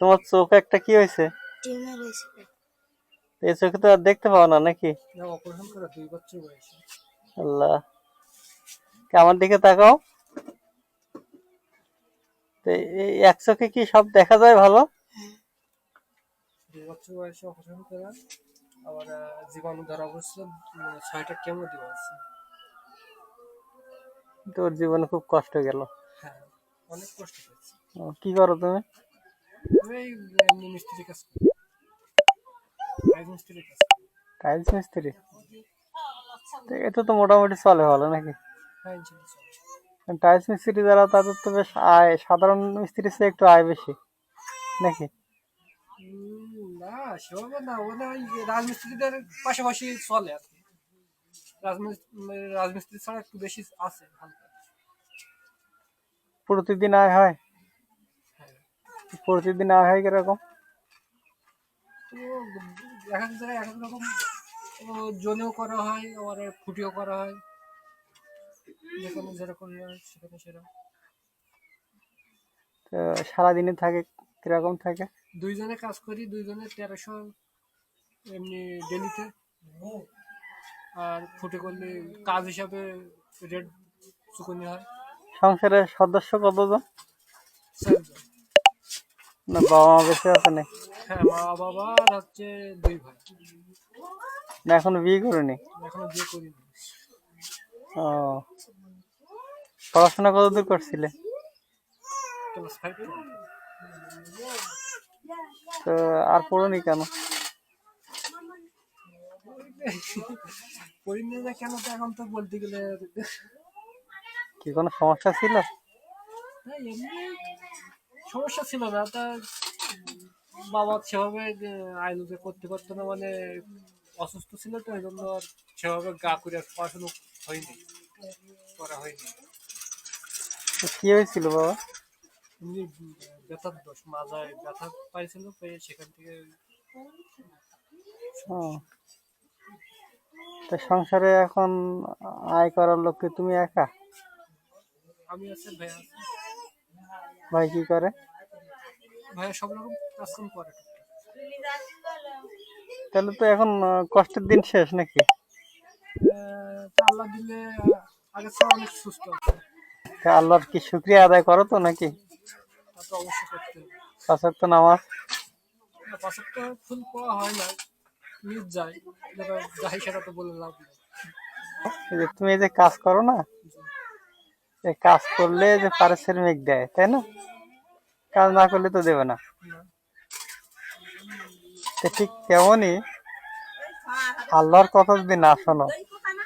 তোমার চোখ একটা কি হয়েছে? টিউমার হয়েছে এই চোখে তো আর দেখতে পাও না নাকি? না অপারেশন করা দুই বছর বয়সে। আল্লাহ। আমার দিকে তাকাও। তো এই এক চোখে কি সব দেখা যায় ভালো? দুই বছর বয়সে অপারেশন করা। আবার জীবাণু ধরা পড়ছিল ছয়টা কেমো দেওয়া আছে। তোর জীবনে খুব কষ্ট গেল। হ্যাঁ অনেক কষ্ট কি করো তুমি? আমি এমনি মিস্ত্রি কাজ করি রাইজ মিস্ত্রি কাজ টাইলস মিস্ত্রি তো এটা তো মোটামুটি চলে ভালো নাকি। টাইলস মিস্ত্রি যারা তাদের তো বেশ আয় সাধারণ মিস্ত্রির চেয়ে একটু আয় বেশি নাকি? না সেভাবে না ওই রাজমিস্ত্রিদের পাশাপাশি চলে আর কি। রাজমিস্ত্রি ছাড়া একটু বেশি আছে হালকা। প্রতিদিন আয় হ্যাঁ? প্রতিদিন আয় হয় কীরকম? এক এক জায়গায় এক এক রকম জোনেও করা হয় আবার ফুটিও করা হয়। যেখানে যেরকম ইয়ে হয় সেখানে সেরকম। তো সারাদিনে থাকে কীরকম থাকে? দুইজনে কাজ করি দুইজনে তেরোশো এমনি ডেলিতে। আর ফুটে করলে কাজ হিসাবে রেট চুকনি হয়। সংসারের সদস্য কতজন? চারজন। না বাবা মা বেঁচে আছে না হ্যাঁ মা বাবা আর হচ্ছে দুই ভাই। না এখনও বিয়ে করিনি? এখনও বিয়ে করিনি। ও। পড়াশোনা কতদূর করছিলে? ক্লাস ফাইভ তো আর পড়োনি কেন? করিনি না কেন তো এখন তো বলতে গেলে কি কোনো সমস্যা ছিল? এমনি সমস্যা ছিল না তা বাবা সেভাবে আইনুতে করতে পারতো না মানে অসুস্থ ছিল তো এই জন্য আর সেভাবে গা করে পড়াশুনো হয়নি করা হয়নি। কি হয়েছিল বাবা? এমনি ব্যথার দোষ মাজায় ব্যথা পাইছিল পেয়ে সেখান থেকে তো সংসারে এখন আয় করার লোককে তুমি একা? আমি আছে ভাইয়া ভাই কি করে? ভাইয়া সব রকম কাজকাম করে তাহলে তো এখন কষ্টের দিন শেষ নাকি? আল্লাহ দিলে আগের অনেক সুস্থ আছে। আল্লাহর কি শুক্রিয়া আদায় করো তো নাকি? পাঁচক তো নামাজ? পাঁচক তো ফুল পড়া হয় না নিজ যাই সেটা তো বলে লাভ নেই। তুমি এই যে কাজ করো না এই কাজ করলে যে পারিশ্রমিক দেয় তাই না? কাজ না করলে তো দেবে না। ঠিক তেমনই আল্লাহর কথা যদি না শোনো,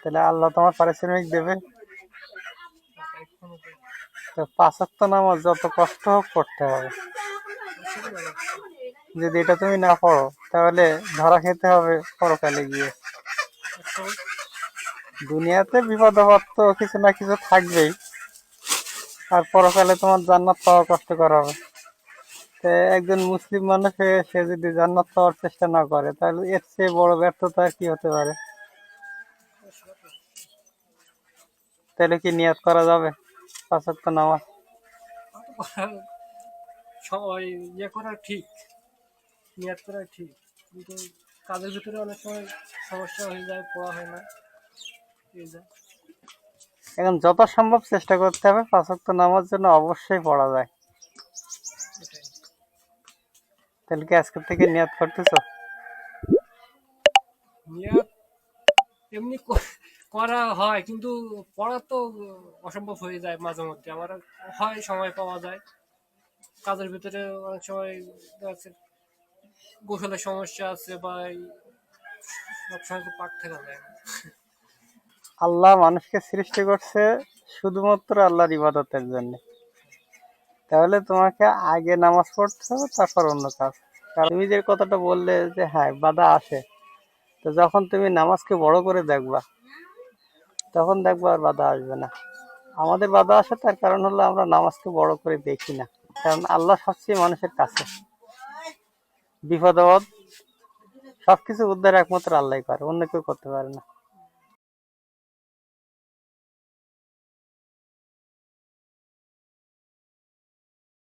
তাহলে আল্লাহ তোমার পারিশ্রমিক দেবে। এখনও তো তো নামাজ যত কষ্ট হোক পড়তে হবে। যদি এটা তুমি না পড়ো, তাহলে ধরা খেতে হবে পরকালে গিয়ে। দুনিয়াতে বিপদ আপদ তো কিছু না কিছু থাকবেই। আর পরকালে তোমার জান্নাত পাওয়া কষ্টকর হবে। একজন মুসলিম মানুষ হয়ে সে যদি জান্নাত পাওয়ার চেষ্টা না করে তাহলে এর চেয়ে বড় ব্যর্থতা কি হতে পারে? তাহলে কি নিয়াত করা যাবে? পাঁচ ওয়াক্ত নামাজ। সবাই ইয়ে করা ঠিক নিয়াত করা ঠিক। কিন্তু কাজের ভিতরে অনেক সময় সমস্যা হয়ে যায় পড়া হয় না এই যায়। এখন যত সম্ভব চেষ্টা করতে হবে পাঁচ ওয়াক্ত নামাজ যেন অবশ্যই পড়া যায়। তাহলে কি আজকের থেকে নিয়াত করতেছো? নিয়াত এমনি করা হয় কিন্তু পড়া তো অসম্ভব হয়ে যায় মাঝে মধ্যে। আমার হয় সময় পাওয়া যায়। কাজের ভিতরে অনেক সময় যাচ্ছে গোসলের সমস্যা আছে বা সবসময় তো পাক থাকা যায় আল্লাহ মানুষকে সৃষ্টি করছে শুধুমাত্র আল্লাহর ইবাদতের জন্য। তাহলে তোমাকে আগে নামাজ পড়তে হবে, তারপর অন্য কাজ। তুমি যে কথাটা বললে যে হ্যাঁ বাধা আসে, তো যখন তুমি নামাজকে বড় করে দেখবা, তখন দেখবা আর বাধা আসবে না। আমাদের বাধা আসে, তার কারণ হলো আমরা নামাজকে বড় করে দেখি না। কারণ আল্লাহ সবচেয়ে মানুষের কাছে। বিপদ আপদ সবকিছু উদ্ধার একমাত্র আল্লাহ করে, অন্য কেউ করতে পারে না।